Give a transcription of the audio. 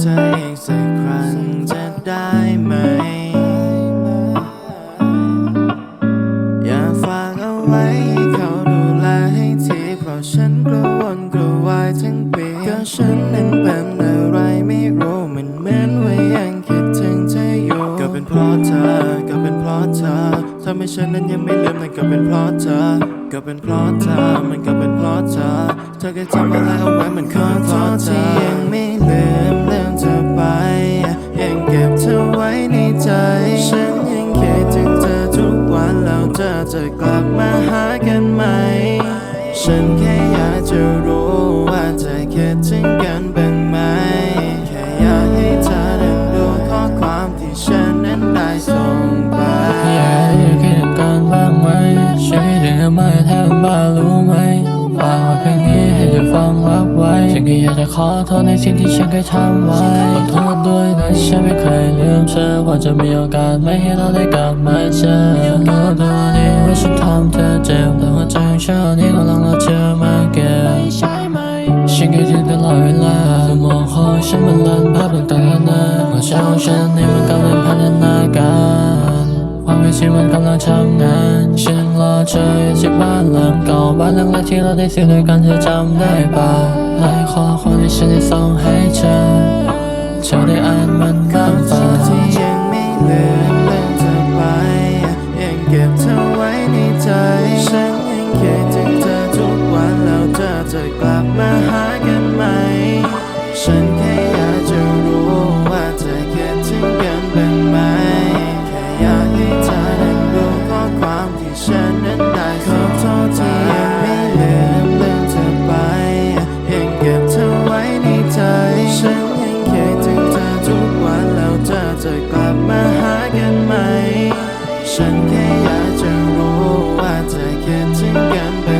เธออีกสักครั้งจะได้ไหม อยากฝากเอาไว้ เขาดูแลให้ทีเพราะฉันกระวนกระวายทั้งปีก็ฉันนั้นเป็นอะไรไม่รู้มันเหมือนว่ายังคิดถึงเธออยู่ก็เป็นเพราะเธอก็เป็นเพราะเธอถ้าไม่ฉันนั้นยังไม่ลืมนั่นก็เป็นเพราะเธอ ก็เป็นเพราะเธอ มันก็เป็นเพราะเธอ เธอเคยทำอะไรเอาไว้มันก็เป็นเพราะเธอที่ยังไม่ลืมเรื่องเธอไป ยังเก็บเธอไว้ในใจ ฉันยังคิดถึงเธอทุกวันแล้วเธอจะกลับมาหากันไหม ฉันแค่อยากจะรู้ว่าเธอคิดถึงกันบ้า อยากจะขอโทษในสิ่งที่ฉันเคยทำไว้ขอโทษด้วยนะฉันไม่เคยลืมเธอว่าจะมีโอกาสไหมให้เราได้กลับมาเจอรู้ตัวดีว่าฉันทำเธอเจ็บแต่หัวใจของฉันนี้กำลังรอเธอมาเก็บใช่ไหมฉันคิดถึงตลอดเวลาสมองของฉันมันลันภาพต่างๆนานาหัวใจของฉันนี่มันกำลังพัฒนาการ ความเป็นมันกำลังทำงาน ฉันรอเธออยู่ที่บ้านหลังเก่าบ้านหลังแรกที่เราได้ซื้อด้วยกันเธอจำได้ปะหลายข้อความที่ฉันได้ส่งให้เธอเธอได้อ่านมันบ้างปะที่ยังไม่ลืมเรื่อนเธอไปยังเก็บเธอไว้ในใจฉัน นั้นดูข้อความที่ฉันนั้นได้ขอโทษที่ยังไม่ลืมเรื่องเธอไป ยังเก็บเธอไว้ในใจ ฉันยังคิดถึงเธอทุกวันแล้วเธอจะกลับมาหากันไหม ฉันแค่อยากจะรู้ว่าเธอคิดถึงกัน